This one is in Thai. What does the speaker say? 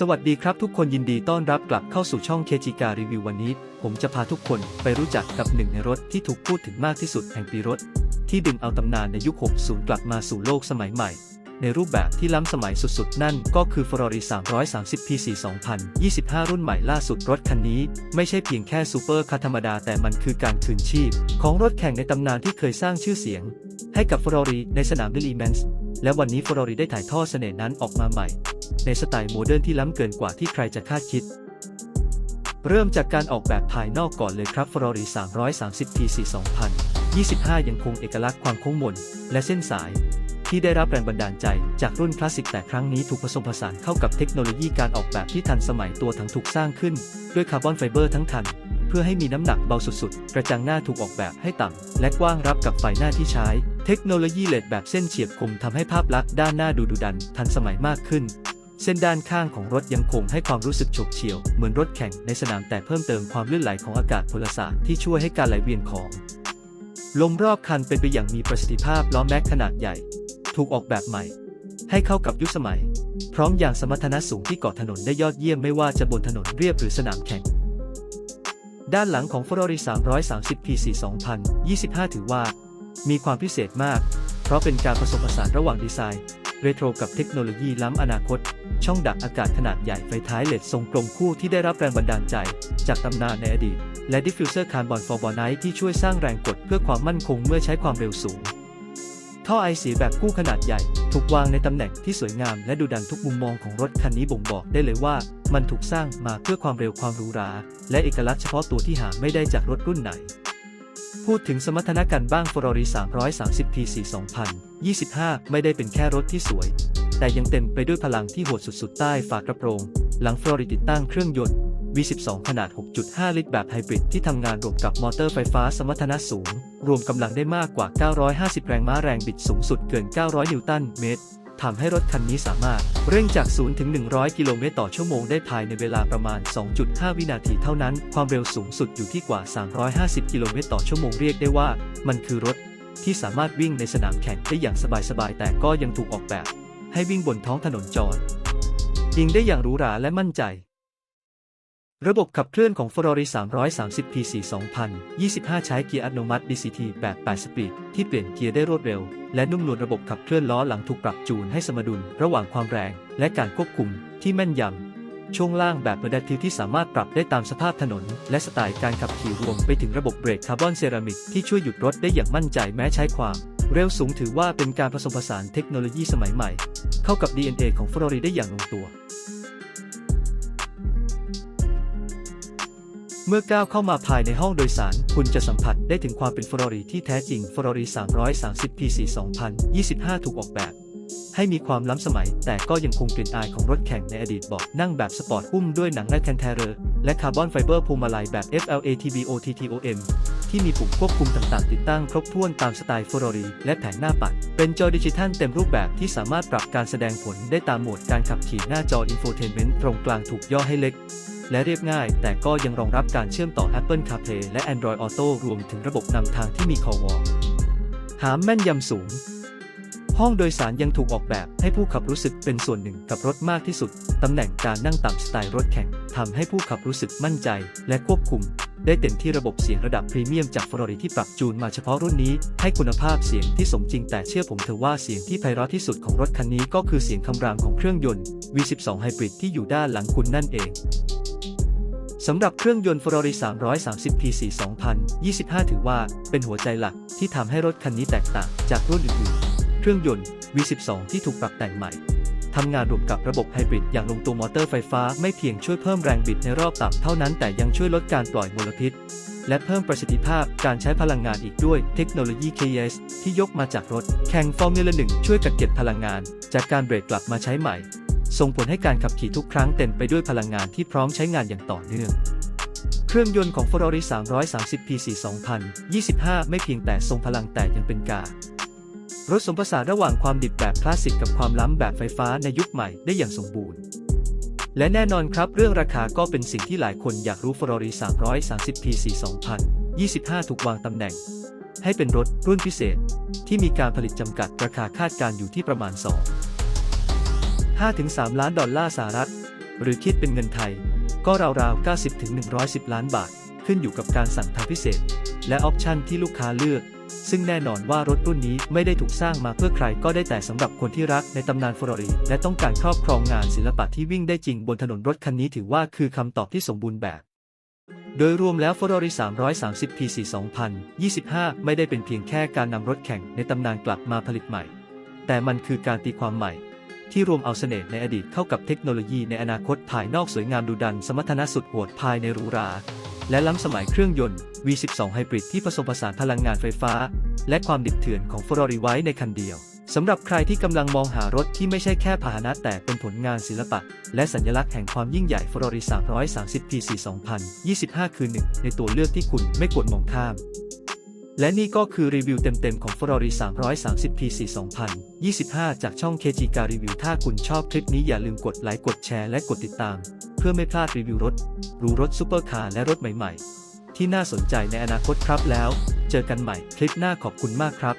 สวัสดีครับทุกคนยินดีต้อนรับกลับเข้าสู่ช่องเคจิการีวิววันนี้ ผมจะพาทุกคนไปรู้จักกับหนึ่งในรถที่ถูกพูดถึงมากที่สุดแห่งปีรถ ที่ดึงเอาตำนานในยุค 60 กลับมาสู่โลกสมัยใหม่ ในรูปแบบที่ล้ำสมัยสุดๆ นั่นก็คือ Ferrari 330 PC 2025 รุ่นใหม่ล่าสุดรถคันนี้ ไม่ใช่เพียงแค่ซูเปอร์คาร์ธรรมดาแต่มันคือการคืนชีพ ของรถแข่งในตำนานที่เคยสร้างชื่อเสียง ให้กับ Ferrari ในสนามดิลีแมนส์และวันนี้ Ferrari ได้ถ่ายทอดเสน่ห์นั้นออกมาใหม่ ในสไตล์โมเดิร์นที่ล้ำเกินกว่าที่ใครจะคาดคิด เริ่มจากการออกแบบภายนอกก่อนเลยครับ Ferrari 330 PC 2025 ยังคงเอกลักษณ์ความโค้งมน และเส้นสายที่ได้รับแรงบันดาลใจจากรุ่นคลาสสิกแต่ครั้งนี้ถูกผสมผสานเข้ากับเทคโนโลยีการออกแบบที่ทันสมัยตัวถังถูกสร้างขึ้น ด้วยคาร์บอนไฟเบอร์ทั้งคัน เพื่อให้มีน้ำหนักเบาสุดๆ กระจังหน้าถูกออกแบบให้ต่ำและกว้างรับกับไฟหน้าที่ใช้ เทคโนโลยีเลดแบบเส้นเฉียบคมทำให้ภาพลักษณ์ด้านหน้าดูดุดัน ทันสมัยมากขึ้น เส้นด้านข้างของรถยังคงให้ความรู้สึกโฉบเฉี่ยว เหมือนรถแข่งในสนามแต่เพิ่มเติมความลื่นไหลของอากาศพลศาสตร์ที่ช่วยให้การไหลเวียนของลมรอบคันเป็นไปอย่างมีประสิทธิภาพล้อแม็กขนาดใหญ่ ถูกออกแบบใหม่ ให้เข้ากับยุคสมัย พร้อมอย่างสมรรถนะสูงที่เกาะถนนได้ยอดเยี่ยมไม่ว่าจะบนถนนเรียบหรือสนามแข่ง ด้านหลังของ Ferrari 330 PC 2025 ถือว่า มีความพิเศษมาก เพราะเป็นการผสมผสานระหว่างดีไซน์ เรโทรกับเทคโนโลยีล้ำอนาคต ช่องดักอากาศขนาดใหญ่ไฟท้ายเลดทรงกลมคู่ที่ได้รับแรงบันดาลใจ จากตำนานในอดีต และดิฟฟิวเซอร์คาร์บอนฟอร์บอไนท์ที่ช่วยสร้างแรงกดเพื่อความมั่นคงเมื่อใช้ความเร็วสูง ท่อไอเสียแบบคู่ขนาดใหญ่ ถูกวางในตำแหน่งที่สวยงามและดูดันทุกมุมมองของรถคันนี้บ่งบอกได้เลยว่า มันถูกสร้างมาเพื่อความเร็วความหรูหรา และเอกลักษณ์เฉพาะตัวที่หาไม่ได้จากรถรุ่นไหนพูดถึงสมรรถนะกันบ้าง Ferrari 330 PC 2025 ไม่ได้เป็นแค่รถที่สวย แต่ยังเต็มไปด้วยพลังที่โหดสุดๆ ใต้ฝากระโปรง หลัง Ferrari ติดตั้งเครื่องยนต์ V12 ขนาด 6.5 ลิตรแบบไฮบริดที่ทำงานรวมกับมอเตอร์ไฟฟ้าสมรรถนะสูง รวมกำลังได้มากกว่า 950 แรงม้าแรงบิดสูงสุดเกิน 900 นิวตันเมตรทำให้รถคันนี้สามารถเร่งจาก 0 ถึง 100 กิโลเมตรต่อชั่วโมงได้ภายในเวลาประมาณ 2.5 วินาทีเท่านั้น ความเร็วสูงสุดอยู่ที่กว่า 350 กิโลเมตรต่อชั่วโมงเรียกได้ว่า มันคือรถที่สามารถวิ่งในสนามแข่งได้อย่างสบายๆ แต่ก็ยังถูกออกแบบ ให้วิ่งบนท้องถนนจอดยิงได้อย่างหรูหราและมั่นใจ ระบบขับเคลื่อนของ Ferrari 330 PC 2025 ใช้เกียร์อัตโนมัติ DCT แบบ 8 สปีด ที่เปลี่ยนเกียร์ได้รวดเร็ว และนุ่มนวลระบบขับเคลื่อนล้อหลังถูกปรับจูนให้สมดุลระหว่างความแรง และการควบคุมที่แม่นยำ ช่วงล่างแบบ Adaptive ที่สามารถปรับได้ตามสภาพถนน และสไตล์การขับขี่รวมไปถึงระบบเบรกคาร์บอนเซรามิกที่ช่วยหยุดรถได้อย่างมั่นใจแม้ใช้ความ เร็วสูงถือว่าเป็นการผสมผสานเทคโนโลยีสมัยใหม่ เข้ากับ DNA ของ Ferrari ได้อย่างลงตัว เมื่อก้าวเข้ามาภายในห้องโดยสาร คุณจะสัมผัสได้ถึงความเป็น Ferrari ที่แท้จริง Ferrari 330 PC 2025 ถูกออกแบบ ให้มีความล้ำสมัย แต่ก็ยังคงกลิ่นอายของรถแข่งในอดีตบอกนั่งแบบสปอร์ตหุ้มด้วยหนังและแคนเทเรอร์และคาร์บอนไฟเบอร์พวงมาลัยแบบ FLA TBO TTOM ที่มีปุ่มควบคุมต่างๆ ติดตั้งครบถ้วนตามสไตล์ Ferrari และแผงหน้าปัด เป็นจอดิจิทัลเต็มรูปแบบที่สามารถปรับการแสดงผลได้ตามโหมดการขับขี่หน้าจอ Infotainment ตรงกลางถูกย่อให้เล็ก และเรียบง่าย แต่ก็ยังรองรับการเชื่อมต่อ Apple CarPlay และ Android Auto รวมถึงระบบนำทางที่มี Call Wall หามแม่นยำสูงห้องโดยสารยังถูกออกแบบให้ผู้ขับรู้สึกเป็นส่วนหนึ่งกับรถมากที่สุด ตำแหน่งการนั่งตามสไตล์รถแข่งทำให้ผู้ขับรู้สึกมั่นใจ และควบคุม ได้เต็มที่ระบบเสียงระดับพรีเมียมจาก Ferrari ที่ปรับจูนมาเฉพาะรุ่นนี้ ให้คุณภาพเสียงที่สมจริงแต่เชื่อผมเถอะว่าเสียงที่ไพเราะที่สุดของรถคันนี้ก็คือเสียงคำรามของเครื่องยนต์ V12 Hybrid ที่อยู่ด้านหลังคุณนั่นเองสำหรับเครื่องยนต์ Ferrari 330 PC 2025 ถือว่าเป็นหัวใจหลักที่ทำให้รถคันนี้แตกต่างจากรุ่นอื่นๆ เครื่องยนต์ V12 ที่ถูกปรับแต่งใหม่ ทำงานร่วมกับระบบไฮบริดอย่างลงตัวมอเตอร์ไฟฟ้าไม่เพียงช่วยเพิ่มแรงบิดในรอบต่ำเท่านั้นแต่ยังช่วยลดการปล่อยมลพิษ และเพิ่มประสิทธิภาพการใช้พลังงานอีกด้วยเทคโนโลยี KS ที่ยกมาจากรถ แข่งฟอร์มูล่า1ช่วยกักเก็บพลังงาน จากการเบรกกลับมาใช้ใหม่ ส่งผลให้การขับขี่ทุกครั้งเต็มไปด้วยพลังงานที่พร้อมใช้งานอย่างต่อเนื่องเครื่องยนต์ของ Ferrari 330 PC 2025 ไม่เพียงแต่ทรงพลังแต่ยังเป็นกา รถสมผสานระหว่างความดิบแบบคลาสสิกกับความล้ำแบบไฟฟ้าในยุคใหม่ได้อย่างสมบูรณ์ และแน่นอนครับเรื่องราคาก็เป็นสิ่งที่หลายคนอยากรู้ Ferrari 330 PC 2025 ถูกวางตำแหน่ง ให้เป็นรถรุ่นพิเศษ ที่มีการผลิตจำกัดราคาคาดการอยู่ที่ประมาณ 2 5-3 ล้านดอลลาร์สหรัฐ หรือคิดเป็นเงินไทย ก็ราวๆ 90-110 ล้านบาท ขึ้นอยู่กับการสั่งทางพิเศษ และออปชันที่ลูกค้าเลือก ซึ่งแน่นอนว่ารถรุ่นนี้ไม่ได้ถูกสร้างมาเพื่อใครก็ได้แต่สำหรับคนที่รักในตำนานฟอร์รีและต้องการครอบครองงานศิลปะที่วิ่งได้จริงบนถนนรถคันนี้ถือว่าคือคำตอบที่สมบูรณ์แบบ โดยรวมแล้ว Ferrari 330 PC 2025 ไม่ได้เป็นเพียงแค่การนำรถแข่งในตำนานกลับมาผลิตใหม่ แต่มันคือการตีความใหม่ ที่รวมเอาเสน่ห์ในอดีตเข้ากับเทคโนโลยีในอนาคตภายนอกสวยงามดูดันสมรรถนะสุดโหดภายในหรูหรา และล้ำสมัยเครื่องยนต์ V12 Hybrid ที่ผสมผสานพลังงานไฟฟ้า และความดิบเถื่อนของ Ferrari ไว้ในคันเดียวสำหรับใครที่กำลังมองหารถที่ไม่ใช่แค่พาหนะแต่เป็นผลงานศิลปะ และสัญลักษณ์แห่งความยิ่งใหญ่ Ferrari 330 PC 2025 คือหนึ่งในตัวเลือกที่คุณไม่ควรมองข้าม และนี่ก็คือรีวิวเต็มๆของ Ferrari 330 PC 2025 จากช่อง KG Car Review ถ้าคุณชอบคลิปนี้อย่าลืมกดไลค์ กดแชร์ และกดติดตาม เพื่อไม่พลาดรีวิวรถ รูรถซูเปอร์คาร์และรถใหม่ๆ ที่น่าสนใจในอนาคตครับแล้ว เจอกันใหม่คลิปหน้าขอบคุณมากครับ